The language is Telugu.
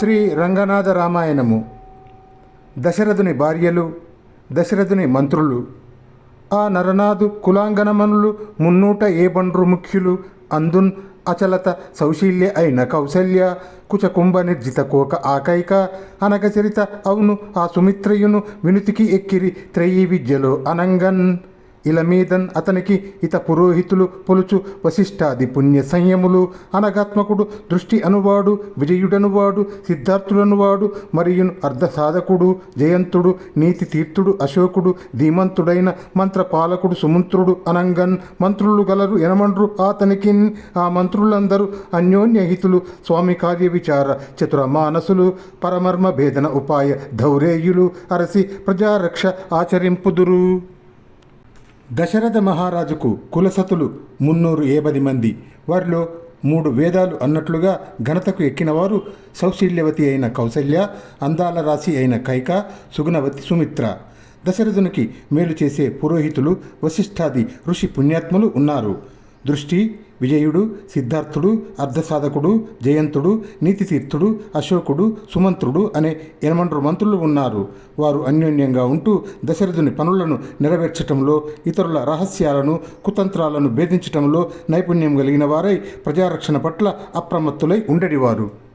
శ్రీ రంగనాథ రామాయణము. దశరథుని భార్యలు దశరథుని మంత్రులు ఆ నరనాథు కులాంగనమనులు మున్నూట ఏబండ్రు ముఖ్యులు అందున్ అచలత సౌశీల్య అయిన కౌశల్య కుచకుంభ నిర్జిత కోక ఆకైక అనగచరిత అవును ఆ సుమిత్రయును వినుతికి ఎక్కిరి త్రయీ విద్యలో అనంగన్. ఇలమీదన్ అతనికి ఇత పురోహితులు పొలుచు వశిష్ఠాది పుణ్య సంయములు. అనగాత్మకుడు దృష్టి అనువాడు విజయుడనువాడు సిద్ధార్థుడనువాడు మరియును అర్ధసాధకుడు జయంతుడు నీతి తీర్థుడు అశోకుడు ధీమంతుడైన మంత్రపాలకుడు సుమంత్రుడు అనంగన్ మంత్రులు గలరు ఎనమండ్రు అతనికి ఆ మంత్రులందరూ అన్యోన్యహితులు స్వామి కార్య విచార చతుర మానసులు పరమర్మ భేదన ఉపాయ ధౌరేయులు అరసి ప్రజారక్ష ఆచరింపుదురు. దశరథ మహారాజుకు కులసతులు మున్నూరు ఏబది మంది. వారిలో మూడు వేదాలు అన్నట్లుగా ఘనతకు ఎక్కినవారు సౌశీల్యవతి అయిన కౌసల్య అందాల రాశి అయిన కైక సుగుణవతి సుమిత్ర. దశరథునికి మేలు చేసే పురోహితులు వశిష్ఠాది ఋషి పుణ్యాత్ములు ఉన్నారు. దృష్టి విజయుడు సిద్ధార్థుడు అర్ధసాధకుడు జయంతుడు నీతితీర్థుడు అశోకుడు సుమంత్రుడు అనే ఎనమండ్రు మంత్రులు ఉన్నారు. వారు అన్యోన్యంగా ఉంటూ దశరథుని పనులను నెరవేర్చటంలో ఇతరుల రహస్యాలను కుతంత్రాలను భేదించటంలో నైపుణ్యం కలిగిన వారై ప్రజారక్షణ పట్ల అప్రమత్తులై ఉండేవారు.